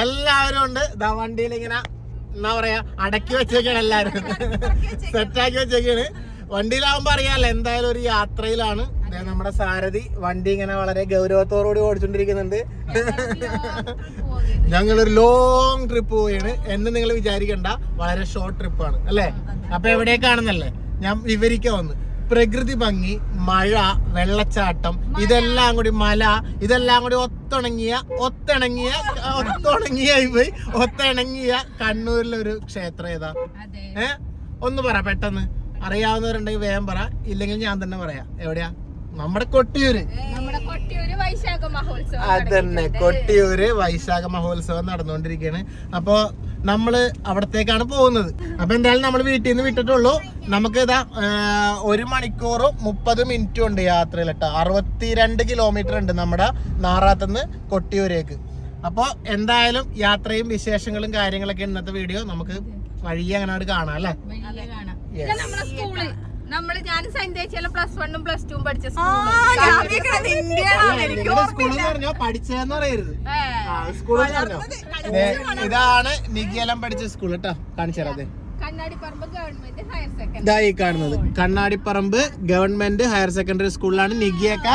എല്ലാവരും ഉണ്ട്. ദാ വണ്ടിയിൽ ഇങ്ങനെ എന്താ പറയാ അടക്കി വെച്ചേക്കാണ് എല്ലാരും സെറ്റാക്കി വെച്ചേക്കാണ്. വണ്ടിയിലാവുമ്പോ അറിയാലോ എന്തായാലും ഒരു യാത്രയിലാണ്. നമ്മുടെ സാരഥി വണ്ടി ഇങ്ങനെ വളരെ ഗൗരവത്തോടുകൂടി ഓടിച്ചോണ്ടിരിക്കുന്നുണ്ട്. ഞങ്ങളൊരു ലോങ് ട്രിപ്പ് പോവുകയാണ്. എന്ന് നിങ്ങൾ വിചാരിക്കണ്ട. വളരെ ഷോർട്ട് ട്രിപ്പാണ് അല്ലേ? അപ്പൊ എവിടേക്കാണെന്നല്ലേ? ഞാൻ വിവരിക്കാൻ വന്ന് പ്രകൃതി ഭംഗി മഴ വെള്ളച്ചാട്ടം ഇതെല്ലാം കൂടി മല ഇതെല്ലാം കൂടി ഒത്തിണങ്ങിയ ഒത്തിണങ്ങിയ ഒത്തിണങ്ങിയ പോയി ഒത്തിണങ്ങിയ കണ്ണൂരിലെ ഒരു ക്ഷേത്രം ഏതാ? ഏ? ഒന്ന് പറ പെട്ടെന്ന്. അറിയാവുന്നവരുണ്ടെങ്കിൽ വേഗം പറ. ഇല്ലെങ്കിൽ ഞാൻ തന്നെ പറയാ. എവിടെയാ? നമ്മുടെ കൊട്ടിയൂര്. അതന്നെ. കൊട്ടിയൂര് വൈശാഖ മഹോത്സവം നടന്നുകൊണ്ടിരിക്കുകയാണ്. അപ്പോ നമ്മൾ അവിടത്തേക്കാണ് പോകുന്നത്. അപ്പൊ എന്തായാലും നമ്മൾ വീട്ടിൽ നിന്ന് വിട്ടിട്ടുള്ളൂ. നമുക്ക് ഇതാ ഒരു മണിക്കൂറും മുപ്പത് മിനിറ്റും ഉണ്ട് യാത്രയിൽ കേട്ടോ അറുപത്തിരണ്ട് കിലോമീറ്റർ ഉണ്ട് നമ്മുടെ നാറാത്തുനിന്ന് കൊട്ടിയൂരേക്ക്. അപ്പോൾ എന്തായാലും യാത്രയും വിശേഷങ്ങളും കാര്യങ്ങളൊക്കെ ഇന്നത്തെ വീഡിയോ നമുക്ക് വഴിയെ അങ്ങനെ കാണാം അല്ലേ? നമ്മൾ ഞാൻ സൈൻഡേച്ചിയിലെ പ്ലസ് വണ്ണും പ്ലസ് ടൂവും പഠിച്ച പഠിച്ചതെന്ന് പറയരുത്. ഇതാണ് നികിയെല്ലാം പഠിച്ച സ്കൂൾ കേട്ടോ. കാണിച്ചു ഇതായി കണ്ണാടിപ്പറമ്പ് ഗവൺമെന്റ് ഹയർ സെക്കൻഡറി ഇതാ ഈ കാണുന്നത്. കണ്ണാടിപ്പറമ്പ് ഗവൺമെന്റ് ഹയർ സെക്കൻഡറി സ്കൂളിലാണ് നികിയൊക്കെ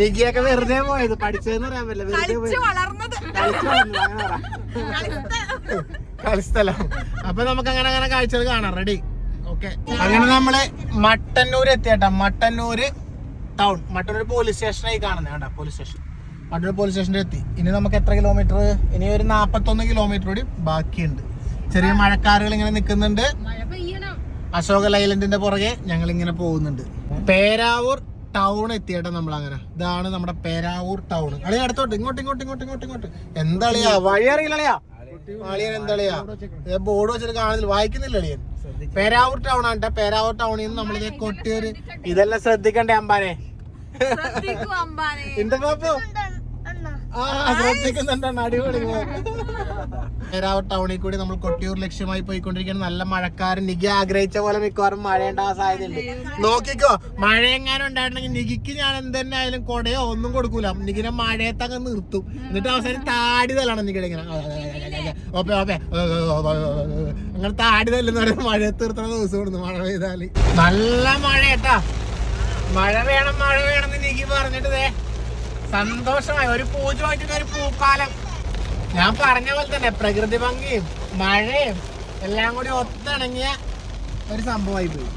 നികിയൊക്കെ വെറുതെ പോയത്. പഠിച്ചതെന്ന് പറയാൻ പറ്റില്ല. വെറുതെ പോയത്. കളിസ്ഥലം. അപ്പൊ നമുക്ക് അങ്ങനെ അങ്ങനെ കാഴ്ചകൾ കാണാം. Ready okay. അങ്ങനെ നമ്മൾ മട്ടന്നൂർ എത്തിയട്ടാ. മട്ടന്നൂര് ടൗൺ. മട്ടന്നൂർ പോലീസ് സ്റ്റേഷനായി കാണുന്നത് കേട്ടോ പോലീസ് സ്റ്റേഷൻ മട്ടന്നൂർ പോലീസ് സ്റ്റേഷനിൽ എത്തി. ഇനി നമുക്ക് എത്ര കിലോമീറ്റർ ഇനി ഒരു നാപ്പത്തൊന്ന് കിലോമീറ്റർ കൂടി ബാക്കിയുണ്ട്. ചെറിയ മഴക്കാറുകൾ ഇങ്ങനെ നിൽക്കുന്നുണ്ട്. അശോക ലൈലൻഡിന്റെ പുറകെ ഞങ്ങൾ ഇങ്ങനെ പോകുന്നുണ്ട്. പേരാവൂർ ടൗൺ എത്തിയേട്ടാ നമ്മൾ അങ്ങനെ ഇതാണ് നമ്മുടെ പേരാവൂർ ടൗൺ. അളിയ അടുത്തോട്ട്. ഇങ്ങോട്ട് ഇങ്ങോട്ട് ഇങ്ങോട്ട് ഇങ്ങോട്ട് ഇങ്ങോട്ട്. എന്താളിയാ വഴി അറിയില്ല അളിയാ. അളിയൻ എന്താളിയാ ബോർഡ് വെച്ചിട്ട് കാണുന്നില്ല. വായിക്കുന്നില്ല അളിയൻ. പേരാവൂർ ടൗൺ ആണ്. പേരാവൂർ ടൗണിൽ നിന്ന് നമ്മളിത് കൊട്ടിയൂര് ഇതെല്ലാം ശ്രദ്ധിക്കണ്ടേ അമ്പാനെ? എന്താ പാപ്പു? ആ ശ്രദ്ധിക്കുന്നുണ്ടാണ് അടിപൊളി പേരാവൂർ ടൗണിൽ കൂടി നമ്മൾ കൊട്ടിയൂർ ലക്ഷ്യമായി പോയിക്കൊണ്ടിരിക്കുന്ന നല്ല മഴക്കാരൻ നിഗി ആഗ്രഹിച്ച പോലെ മിക്കവാറും മഴ ഉണ്ടാവാൻ സാധ്യതയുണ്ട്. നോക്കിക്കോ മഴ എങ്ങാനും ഉണ്ടായിട്ടുണ്ടെങ്കിൽ നികിക്ക് ഞാൻ എന്തെന്നെ ആയാലും കൊടയോ ഒന്നും കൊടുക്കൂല. നികിനെ മഴയത്തങ്ങ് നിർത്തും. എന്നിട്ട് അവസാനം താടി തലാണ് നികിടെ ഇങ്ങനെ. ഓപ്പേ ഓപ്പേ അങ്ങനെ താടി തല്ലെന്ന് പറയുന്നത് മഴ തീർത്തണ ദിവസം കൊടുന്നു മഴ പെയ്താൽ നല്ല മഴ മഴ വേണം മഴ വേണം എന്ന് എനിക്ക് പറഞ്ഞിട്ട് ദേ സന്തോഷമായി. ഒരു വെച്ചിട്ട് ഒരു പൂക്കാലം. ഞാൻ പറഞ്ഞ പോലെ തന്നെ പ്രകൃതി ഭംഗിയും മഴയും എല്ലാം കൂടി ഒത്തിണങ്ങിയ ഒരു സംഭവമായി പോയി.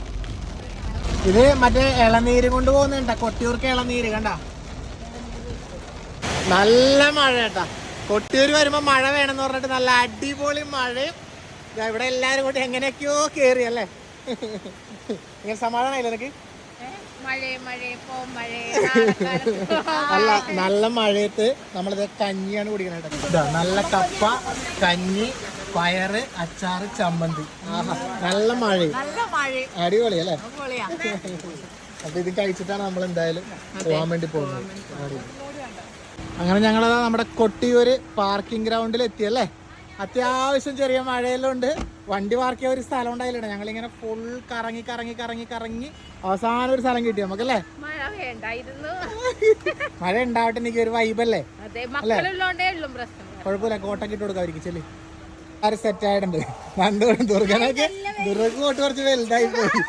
ഇത് മറ്റേ ഇളനീര് കൊണ്ട് പോകുന്നുണ്ട. കൊട്ടിയൂർക്ക് ഇളനീര് കണ്ട? നല്ല മഴ കേട്ടാ. കൊട്ടിയൂർ വരുമ്പോ മഴ വേണമെന്ന് പറഞ്ഞിട്ട് നല്ല അടിപൊളി മഴയും. ഇവിടെ എല്ലാരും കൂടി എങ്ങനെയൊക്കെയോ കേറി അല്ലേ? ഇങ്ങനെ സമാധാനായില്ലേ നിനക്ക്? അല്ല നല്ല മഴയത്ത് നമ്മളിത് കഞ്ഞിയാണ് കുടിക്കണത് കേട്ടോ. നല്ല കപ്പ കഞ്ഞി പയറ് അച്ചാറ് ചമ്മന്തി. നല്ല മഴ അടിപൊളി അല്ലേ? അപ്പൊ ഇത് കഴിച്ചിട്ടാണ് നമ്മൾ എന്തായാലും പോകാൻ വേണ്ടി പോകുന്നത്. അങ്ങനെ ഞങ്ങൾ നമ്മുടെ കൊട്ടിയൂര് പാർക്കിംഗ് ഗ്രൗണ്ടിൽ എത്തി അല്ലേ അത്യാവശ്യം ചെറിയ മഴയെല്ലാം ഉണ്ട് വണ്ടി പാർക്ക് ചെയ്യാൻ ഒരു സ്ഥലം ഉണ്ടായില്ല ഞങ്ങളിങ്ങനെ ഫുൾ കറങ്ങി കറങ്ങി കറങ്ങി കറങ്ങി അവസാനം ഒരു സ്ഥലം കിട്ടി നമുക്കല്ലേ? മഴ ഉണ്ടാവട്ടെ എനിക്ക് ഒരു വൈബല്ലേ കുഴപ്പമില്ല കോട്ടം കിട്ടി കൊടുക്കാം അവർക്ക് ചെല്ലി. ആര് സെറ്റ് ആയിട്ടുണ്ട്. രണ്ടു ദുർഗനൊക്കെ ദുർഗ കോട്ട് കുറച്ച് വലുതായി പോയി.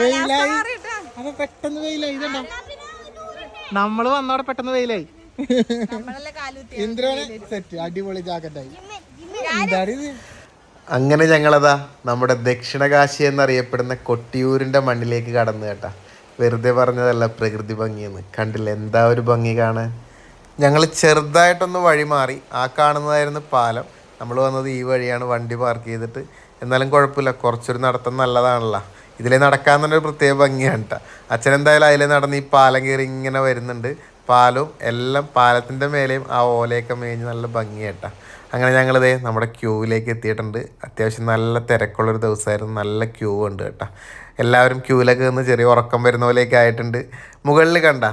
വെയിലായി. അപ്പൊ പെട്ടെന്ന് വെയിലായി ഇതുണ്ടോ? നമ്മൾ വന്നവിടെ പെട്ടെന്ന് വെയിലായി. ഇന്ദ്രനെ സെറ്റ് അടിപൊളി ജാക്കറ്റായി അങ്ങനെ ഞങ്ങളതാ നമ്മുടെ ദക്ഷിണകാശി എന്നറിയപ്പെടുന്ന കൊട്ടിയൂരിന്റെ മണ്ണിലേക്ക് കടന്നു കേട്ടാ. വെറുതെ പറഞ്ഞതല്ല പ്രകൃതി ഭംഗിയെന്ന്. കണ്ടില്ല എന്താ ഒരു ഭംഗി കാണാൻ? ഞങ്ങൾ ചെറുതായിട്ടൊന്ന് വഴി മാറി. ആ കാണുന്നതായിരുന്നു പാലം. നമ്മൾ വന്നത് ഈ വഴിയാണ് വണ്ടി പാർക്ക് ചെയ്തിട്ട്. എന്നാലും കുഴപ്പമില്ല കുറച്ചൊരു നടത്തം നല്ലതാണല്ലോ. ഇതിലെ നടക്കാൻ തന്നെ ഒരു പ്രത്യേക ഭംഗിയാണ് കേട്ടോ അച്ഛൻ എന്തായാലും അതിലെ നടന്ന് ഈ പാലം കയറി ഇങ്ങനെ വരുന്നുണ്ട്. പാലും എല്ലാം പാലത്തിന്റെ മേലെയും ആ ഓലയൊക്കെ മേഞ്ഞ് നല്ല ഭംഗിയായിട്ടാ അങ്ങനെ ഞങ്ങളിതേ നമ്മുടെ ക്യൂവിലേക്ക് എത്തിയിട്ടുണ്ട്. അത്യാവശ്യം നല്ല തിരക്കുള്ളൊരു ദിവസമായിരുന്നു. നല്ല ക്യൂ ഉണ്ട് കേട്ടോ. എല്ലാവരും ക്യൂവിലൊക്കെ നിന്ന് ചെറിയ ഉറക്കം വരുന്ന പോലെയൊക്കെ ആയിട്ടുണ്ട്. മുകളിൽ കണ്ട.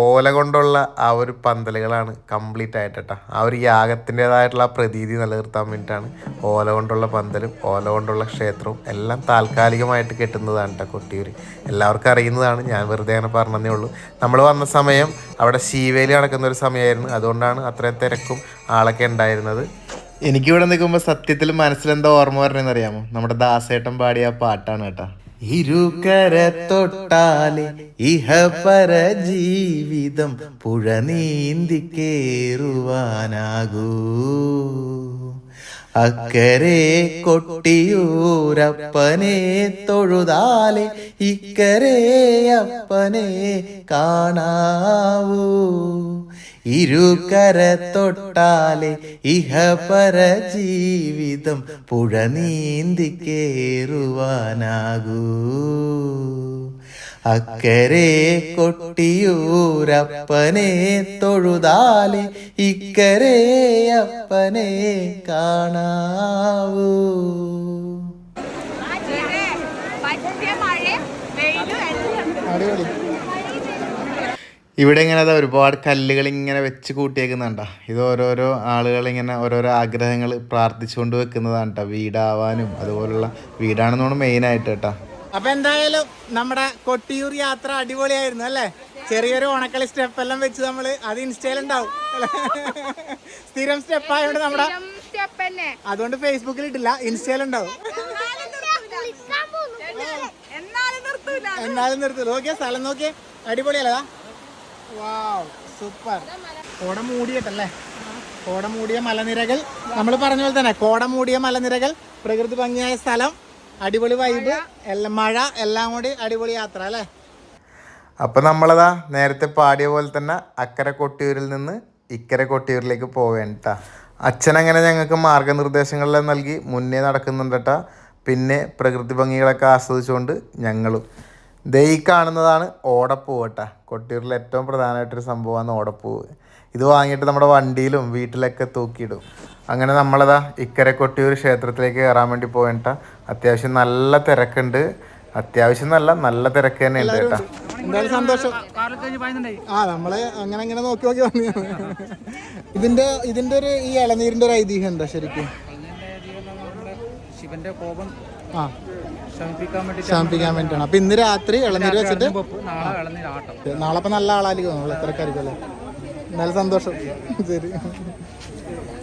ഓല കൊണ്ടുള്ള ആ ഒരു പന്തലുകളാണ് കംപ്ലീറ്റ് ആയിട്ട് ആ ഒരു യാഗത്തിന്റെതായിട്ടുള്ള പ്രതീതി നിലനിർത്താൻ വേണ്ടിയിട്ടാണ് ഓല കൊണ്ടുള്ള പന്തലും ഓല കൊണ്ടുള്ള ക്ഷേത്രവും എല്ലാം താൽക്കാലികമായിട്ട് കെട്ടുന്നതാണ് കേട്ടോ കൊട്ടിയൂര്. എല്ലാവർക്കും അറിയുന്നതാണ് ഞാൻ വെറുതെ അങ്ങനെ പറഞ്ഞതേ ഉള്ളൂ. നമ്മൾ വന്ന സമയം അവിടെ ശീവേലി നടക്കുന്ന ഒരു സമയമായിരുന്നു. അതുകൊണ്ടാണ് അത്രയും തിരക്കും ആളൊക്കെ ഉണ്ടായിരുന്നത്. എനിക്കിവിടെ നിൽക്കുമ്പോൾ സത്യത്തിൽ മനസ്സിലെന്താ ഓർമ്മ വരണമെന്നറിയാമോ നമ്മുടെ ദാസേട്ടൻ പാടിയ ആ പാട്ടാണ് കേട്ടോ. ഇരുകര തൊട്ടാലെ ഇഹപര ജീവിതം പുഴ നീന്തി കേറുവാനാകൂ. അക്കരെ കൊട്ടിയൂരപ്പനെ തൊഴുതാലെ ഇക്കരെ അപ്പനെ കാണാവൂ. ഇരുകര തൊട്ടാലെ ഇഹപര ജീവിതം പുഴ നീന്തി കേറുവാനാകൂ. അക്കരെ കൊട്ടിയൂരപ്പനെ തൊഴുതാലെ ഇക്കരെ അപ്പനെ കാണാവൂ. അടിപൊളി. ഇവിടെ ഇങ്ങനെ അതാ ഒരുപാട് കല്ലുകൾ ഇങ്ങനെ വെച്ച് കൂട്ടിയേക്കുന്നുണ്ട? ഇത് ഓരോരോ ആളുകൾ ഇങ്ങനെ ഓരോരോ ആഗ്രഹങ്ങൾ പ്രാർത്ഥിച്ചുകൊണ്ട് വെക്കുന്നതാണ് കേട്ടോ വീടാവാനും അതുപോലുള്ള വീടാണെന്നാണ് മെയിൻ ആയിട്ട് കേട്ടോ. അപ്പൊ എന്തായാലും നമ്മുടെ കൊട്ടിയൂർ യാത്ര അടിപൊളിയായിരുന്നു അല്ലേ? ചെറിയൊരു ഓണക്കളി സ്റ്റെപ്പ് എല്ലാം വെച്ച് നമ്മൾ അത് ഇൻസ്റ്റയിൽ ഉണ്ടാവും സ്ഥിരം സ്റ്റെപ്പ് ആയതുകൊണ്ട് നമ്മുടെ അതുകൊണ്ട് ഫേസ്ബുക്കിൽ ഇട്ടില്ല എന്നാലും നിർത്തൂല. എന്നാലും നിർത്തി നോക്കിയ സ്ഥലം നോക്കിയേ. അടിപൊളിയല്ലേ വാവ് സൂപ്പർ കോട മൂടിയിട്ടല്ലേ? കോട മൂടിയ മലനിരകൾ. നമ്മൾ പറഞ്ഞ പോലെ തന്നെ കോട മൂടിയ മലനിരകൾ പ്രകൃതി ഭംഗിയായ സ്ഥലം അടിപൊളി വൈബ് എല്ലാം മഴ എല്ലാം കൂടി അടിപൊളി യാത്ര അല്ലേ? അപ്പൊ നമ്മളതാ നേരത്തെ പാടിയ പോലെ തന്നെ അക്കരെ കൊട്ടിയൂരിൽ നിന്ന് ഇക്കരെ കൊട്ടിയൂരിലേക്ക് പോവേണ്ട അച്ഛൻ അങ്ങനെ ഞങ്ങൾക്ക് മാർഗനിർദ്ദേശങ്ങളെല്ലാം നൽകി മുന്നേ നടക്കുന്നുണ്ടട്ടാ പിന്നെ പ്രകൃതി ഭംഗികളൊക്കെ ആസ്വദിച്ചുകൊണ്ട് ഞങ്ങളും. ദേ കാണുന്നതാണ് ഓടപ്പൂവ് കേട്ടാ. കൊട്ടിയൂരിൽ ഏറ്റവും പ്രധാനമായിട്ടൊരു സംഭവമാണ് ഓടപ്പൂവ് ഇത് വാങ്ങിയിട്ട് നമ്മുടെ വണ്ടിയിലും വീട്ടിലൊക്കെ തൂക്കിയിടും. അങ്ങനെ നമ്മളതാ ഇക്കരെ കൊട്ടിയൂർ ക്ഷേത്രത്തിലേക്ക് കയറാൻ വേണ്ടി പോയിട്ട. അത്യാവശ്യം നല്ല തിരക്കുണ്ട്. അത്യാവശ്യം നല്ല നല്ല തിരക്ക് തന്നെ ഉണ്ട് കേട്ടാ. എന്തായാലും സന്തോഷം. ആ നമ്മൾ അങ്ങനെ അങ്ങനെ നോക്കി നോക്കി വന്നു ഇതിന്റെ ഇതിന്റെ ഒരു ഈ ഇളനീരിന്റെ ഒരു ഐതിഹ്യം എന്താ ശരിക്കും? ശിവന്റെ കോപം ആ. ശമിപ്പിക്കാൻ വേണ്ടി വേണ്ടിയാണ് അപ്പൊ ഇന്ന് രാത്രി ഇളനീര് വെച്ചിട്ട് നാളെ അപ്പൊ നല്ല ആളായിരിക്കും നമ്മൾ എത്ര അല്ലേ എന്നാലും സന്തോഷം. ശരി.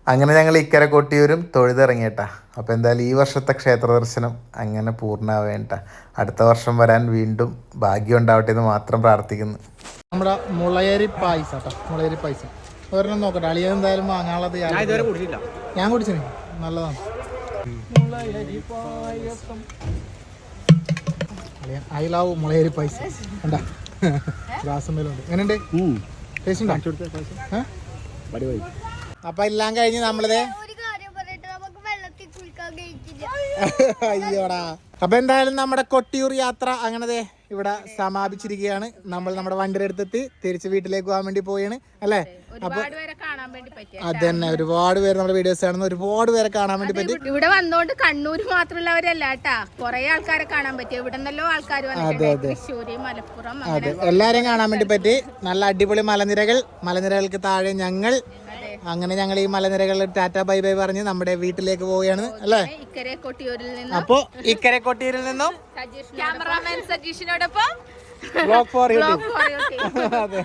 അങ്ങനെ ഞങ്ങൾ ഇക്കര കൊട്ടിയൂരും തൊഴുതിറങ്ങിയിട്ടാ. അപ്പോൾ എന്തായാലും ഈ വർഷത്തെ ക്ഷേത്ര ദർശനം അങ്ങനെ പൂർണമാവേണ്ട. അടുത്ത വർഷം വരാൻ വീണ്ടും ഭാഗ്യം ഉണ്ടാവട്ടെ എന്ന് മാത്രം പ്രാർത്ഥിക്കുന്നു. നമ്മുടെ മുളയരി പായസം കേട്ടോ മുളയരി പായസം. ഒരെണ്ണം നോക്കട്ടെ. അളിയ എന്തായാലും വാങ്ങാനുള്ളത് ഞാൻ കുടിച്ചില്ല ഞാൻ കുടിച്ചിന്. നല്ലതാണ്. ഐ ലവ് മുളയരി പായസം കണ്ടാ? ഗ്ലാസ് ഉണ്ട് എങ്ങനെയുണ്ട്? അപ്പൊ എല്ലാം കഴിഞ്ഞ് നമ്മളിതേ ഒരു കാര്യം പറയട്ടെ നമുക്ക് വെള്ളത്തിൽ കുളിക്കാൻ കഴിക്കില്ല. അയ്യോടാ. അപ്പൊ എന്തായാലും നമ്മുടെ കൊട്ടിയൂർ യാത്ര അങ്ങനെ ദേ ഇവിടെ സമാപിച്ചിരിക്കുകയാണ്. നമ്മൾ നമ്മുടെ വണ്ടിയുടെ അടുത്തെത്തി തിരിച്ച് വീട്ടിലേക്ക് പോകാൻ വേണ്ടി പോയാണ് അല്ലേ? അപ്പൊ അത് വേണ്ടി അതന്നെ. ഒരുപാട് പേര് നമ്മുടെ വീഡിയോസ് കാണുന്ന. ഒരുപാട് പേരെ കാണാൻ വേണ്ടി പറ്റി. ഇവിടെ വന്നോണ്ട് കണ്ണൂർ മാത്രമുള്ളവരല്ല കേട്ടാ. കൊറേ ആൾക്കാരെ കാണാൻ പറ്റി. ഇവിടെ നിന്നല്ലോ ആൾക്കാർ തൃശ്ശൂര് മലപ്പുറം അതെ. എല്ലാരെയും കാണാൻ വേണ്ടി പറ്റി. നല്ല അടിപൊളി മലനിരകൾ. മലനിരകൾക്ക് താഴെ ഞങ്ങൾ അങ്ങനെ ഞങ്ങൾ ഈ മലനിരകളിൽ ടാറ്റ ബൈ ബൈ പറഞ്ഞ് നമ്മുടെ വീട്ടിലേക്ക് പോവുകയാണ് അല്ലേ? ഇക്കരെ കൊട്ടിയൂരിൽ നിന്ന്. അപ്പോ ഇക്കരെ കൊട്ടിയൂരിൽ നിന്നും ക്യാമറാമാൻ സജീഷിനോടൊപ്പം. അതെ.